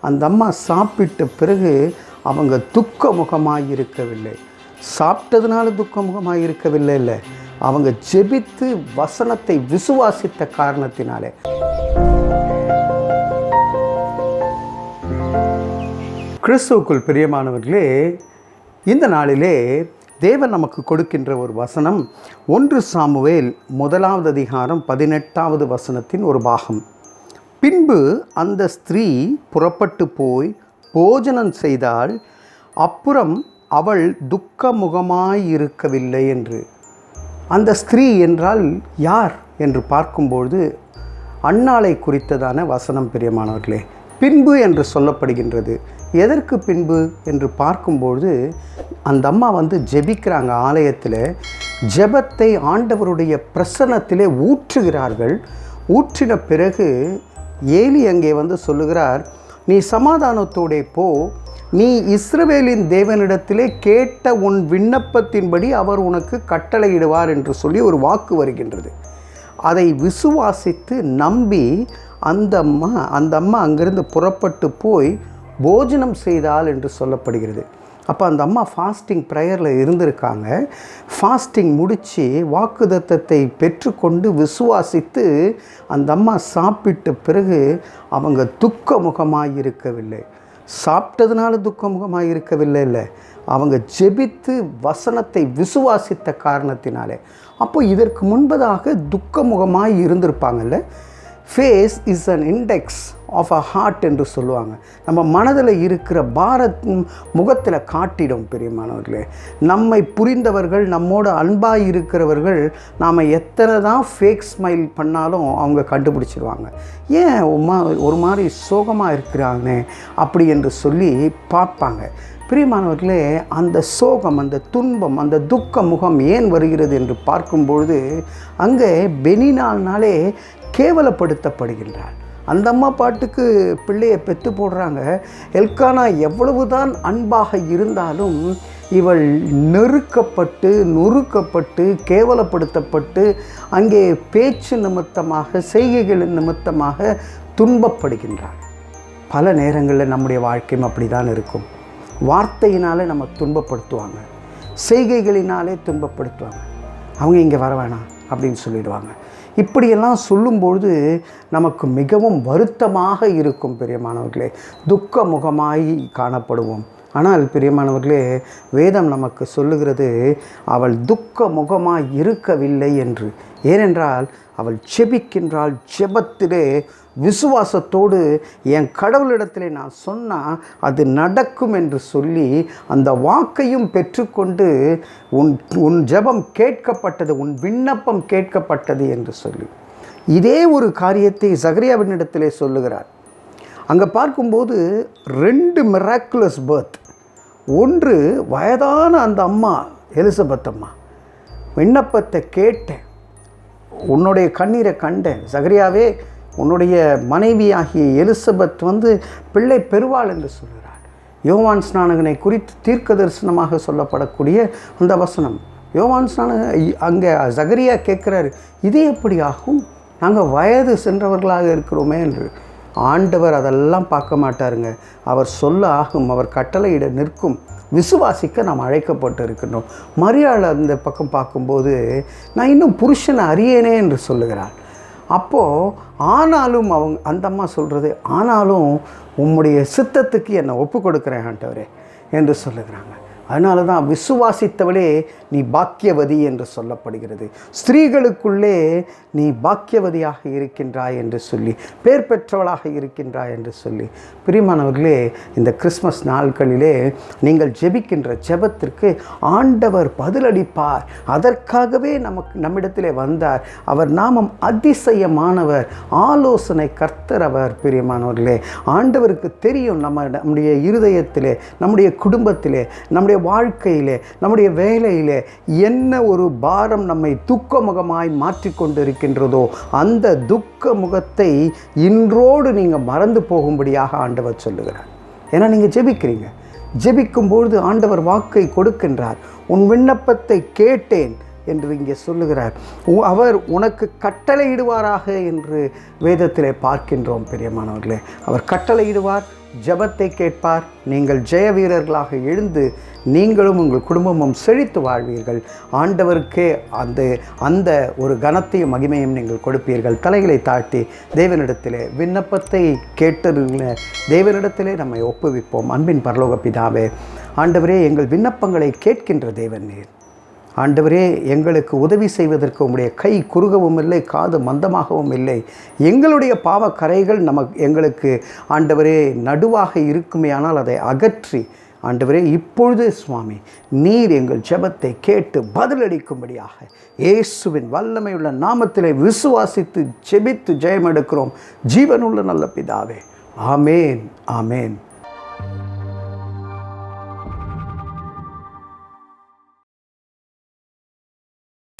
அந்த அம்மா சாப்பிட்ட பிறகு அவங்க துக்க முகமாக இருக்கவில்லை சாப்பிட்டதுனால துக்க முகமாக இருக்கவில்லை இல்லை அவங்க ஜெபித்து வசனத்தை விசுவாசித்த காரணத்தினாலே. கிறிஸ்துவுக்குள் பிரியமானவர்களே இந்த நாளிலே தேவன் நமக்கு கொடுக்கின்ற ஒரு வசனம் ஒன்று சாமுவேல் முதலாவது அதிகாரம் பதினெட்டாவது வசனத்தின் ஒரு பாகம். பின்பு அந்த ஸ்திரீ புறப்பட்டு போய் போஜனம் செய்தால் அப்புறம் அவள் துக்கமுகமாயிருக்கவில்லை என்று. அந்த ஸ்திரீ என்றால் யார் என்று பார்க்கும்பொழுது அன்னாளை குறித்ததான வசனம் பிரியமானவர்களே பின்பு என்று சொல்லப்படுகின்றது. எதற்கு பின்பு என்று பார்க்கும்பொழுது அந்த அம்மா வந்து ஜெபிக்கிறாங்க ஆலயத்தில். ஜெபத்தை ஆண்டவருடைய பிரசன்னத்திலே ஊற்றுகிறார்கள். ஊற்றின பிறகு ஏலி அங்கே வந்து சொல்லுகிறார் நீ சமாதானத்தோடே போ. நீ இஸ்ரவேலின் தேவனிடத்திலே கேட்ட உன் விண்ணப்பத்தின்படி அவர் உனக்கு கட்டளையிடுவார் என்று சொல்லி ஒரு வாக்கு வருகின்றது. அதை விசுவாசித்து நம்பி அந்த அம்மா அந்த அம்மா அங்கிருந்து புறப்பட்டு போய் போஜனம் செய்தால் என்று சொல்லப்படுகிறது. அப்போ அந்த அம்மா ஃபாஸ்டிங் ப்ரேயரில் இருந்திருக்காங்க. ஃபாஸ்டிங் முடித்து வாக்குதத்தத்தை பெற்றுக்கொண்டு விசுவாசித்து அந்த அம்மா சாப்பிட்ட பிறகு அவங்க துக்க முகமாக இருக்கவில்லை சாப்பிட்டதுனால துக்க முகமாக இருக்கவில்லை இல்லை அவங்க ஜெபித்து வசனத்தை விசுவாசித்த காரணத்தினாலே. அப்போ இதற்கு முன்பதாக துக்கமுகமாக இருந்திருப்பாங்கல்ல face is an index of a heart என்று சொல்லுவாங்க. நம்ம மனதில் இருக்கிற பாரத் முகத்தில் காட்டிடும் பெரியமானவர்களே. நம்மை புரிந்தவர்கள் நம்மோட அன்பாக இருக்கிறவர்கள் நாம் எத்தனை தான் ஃபேக் ஸ்மைல் பண்ணாலும் அவங்க கண்டுபிடிச்சிருவாங்க. ஏன் உமா ஒரு மாதிரி சோகமாக இருக்கிறாங்க அப்படி என்று சொல்லி பார்ப்பாங்க. பிரியமானவர்களே அந்த சோகம் அந்த துன்பம் அந்த துக்க முகம் ஏன் வருகிறது என்று பார்க்கும்பொழுது அங்கே பெனினால்னாலே கேவலப்படுத்தப்படுகின்றாள் அந்த அம்மா பாட்டுக்கு பிள்ளையை பெற்று போடுறாங்க. எல்கானா எவ்வளவுதான் அன்பாக இருந்தாலும் இவள் நெருக்கப்பட்டு நொறுக்கப்பட்டு கேவலப்படுத்தப்பட்டு அங்கே பேச்சு நிமித்தமாக செய்கைகளின் நிமித்தமாக துன்பப்படுகின்றாள். பல நேரங்களில் நம்முடைய வாழ்க்கையும் அப்படி தான் இருக்கும். வார்த்தையினாலே நம்ம துன்பப்படுத்துவாங்க. செய்கைகளினாலே துன்பப்படுத்துவாங்க. அவங்க இங்கே வர வேணாம் அப்படின்னு சொல்லிடுவாங்க. இப்படியெல்லாம் சொல்லும்பொழுது நமக்கு மிகவும் வருத்தமாக இருக்கும் பெரியமானவர்களே. துக்க முகமாய் காணப்படுவோம். ஆனால் பிரியமானவர்களே வேதம் நமக்கு சொல்லுகிறது அவள் துக்க முகமாக இருக்கவில்லை என்று. ஏனென்றால் அவள் செபிக்கின்றாள் ஜெபத்திலே விசுவாசத்தோடு என் கடவுளிடத்திலே நான் சொன்னால் அது நடக்கும் என்று சொல்லி அந்த வாக்கையும் பெற்றுக்கொண்டு உன் உன் ஜெபம் கேட்கப்பட்டது உன் விண்ணப்பம் கேட்கப்பட்டது என்று சொல்லி. இதே ஒரு காரியத்தை சகரியாவினிடத்திலே சொல்லுகிறார். அங்கே பார்க்கும்போது ரெண்டு மிராக்குலஸ் பர்த் ஒன்று வயதான அந்த அம்மா எலிசபெத் அம்மா. விண்ணப்பத்தை கேட்டேன். உன்னுடைய கண்ணீரை கண்டேன். சகரியாவே உன்னுடைய மனைவியாகிய எலிசபெத் வந்து பிள்ளை பெறுவாள் என்று சொல்கிறார் யோவான் ஸ்நானகனை குறித்து தீர்க்க தரிசனமாக சொல்லப்படக்கூடிய அந்த வசனம். யோவான் ஸ்நானக அங்கே சகரியா கேட்குறாரு இது எப்படி ஆகும்? நாங்கள் வயது சென்றவர்களாக இருக்கிறோமே என்று. ஆண்டவர் அதெல்லாம் பார்க்க மாட்டாருங்க. அவர் சொல்ல ஆகும் அவர் கட்டளையிட நிற்கும் விசுவாசிக்க நாம் அழைக்கப்பட்டு இருக்கின்றோம் மரியாள் அந்த பக்கம் பார்க்கும்போது நான் இன்னும் புருஷனை அறியேனே என்று சொல்லுகிறாள். அப்போது ஆனாலும் அவங்க அந்த அம்மா சொல்கிறது ஆனாலும் உம்முடைய சித்தத்துக்கு என்னை ஒப்பு கொடுக்குறேன் ஆண்டவரே என்று சொல்லுகிறாங்க. அதனால தான் விசுவாசித்தவளே நீ பாக்கியவதி என்று சொல்லப்படுகிறது. ஸ்திரீகளுக்குள்ளே நீ பாக்கியவதியாக இருக்கின்றாய் என்று சொல்லி பேர் பெற்றவளாக இருக்கின்றாய் என்று சொல்லி. பிரிமானவர்களே இந்த கிறிஸ்மஸ் நாட்களிலே நீங்கள் ஜெபிக்கின்ற ஜெபத்திற்கு ஆண்டவர் பதிலளிப்பார். அதற்காகவே நமக்கு நம்மிடத்திலே வந்தார். அவர் நாமம் அதிசயமானவர் ஆலோசனை கர்த்தர் அவர். பிரியமானவர்களே ஆண்டவருக்கு தெரியும் நம்ம நம்முடைய இருதயத்திலே நம்முடைய குடும்பத்திலே நம்முடைய வாழ்க்கையிலே நம்முடைய வேலையிலே என்ன ஒரு பாரம் நம்மை துக்கமுகமாய் மாற்றிக்கொண்டு இருக்கின்றதோ அந்த துக்க முகத்தை இன்றோடு நீங்கள் மறந்து போகும்படியாக ஆண்டவர் சொல்லுகிறார். ஏன்னா நீங்கள் ஜெபிக்கிறீங்க. ஜெபிக்கும்பொழுது ஆண்டவர் வாக்கை கொடுக்கின்றார். உன் விண்ணப்பத்தை கேட்டேன் என்று இங்கே சொல்லுகிறார். அவர் உனக்கு கட்டளையிடுவாராக என்று வேதத்திலே பார்க்கின்றோம் பெரியமானவர்களே. அவர் கட்டளையிடுவார் ஜபத்தை கேட்பார். நீங்கள் ஜெய வீரர்களாக எழுந்து நீங்களும் உங்கள் குடும்பமும் செழித்து வாழ்வீர்கள். ஆண்டவருக்கே அந்த அந்த ஒரு கனத்தையும் மகிமையும் நீங்கள் கொடுப்பீர்கள். தலைகளை தாழ்த்தி தேவனிடத்திலே விண்ணப்பத்தை கேட்டதுல தேவனிடத்திலே நம்மை ஒப்புவிப்போம். அன்பின் பரலோக பிதாவே ஆண்டவரே எங்கள் விண்ணப்பங்களை கேட்கின்ற தேவன் நீர். ஆண்டவரே எங்களுக்கு உதவி செய்வதற்கு உம்முடைய கை குறுகவும் இல்லை காது மந்தமாகவும் இல்லை. எங்களுடைய பாவ கரைகள் நமக்கு எங்களுக்கு ஆண்டவரே நடுவாக இருக்குமே ஆனால் அதை அகற்றி ஆண்டவரே இப்பொழுது சுவாமி நீர் எங்கள் ஜெபத்தை கேட்டு பதிலளிக்கும்படியாக இயேசுவின் வல்லமையுள்ள நாமத்திலே விசுவாசித்து ஜெபித்து ஜெயம் எடுக்கிறோம் ஜீவனுள்ள நல்ல பிதாவே. ஆமேன் ஆமேன்.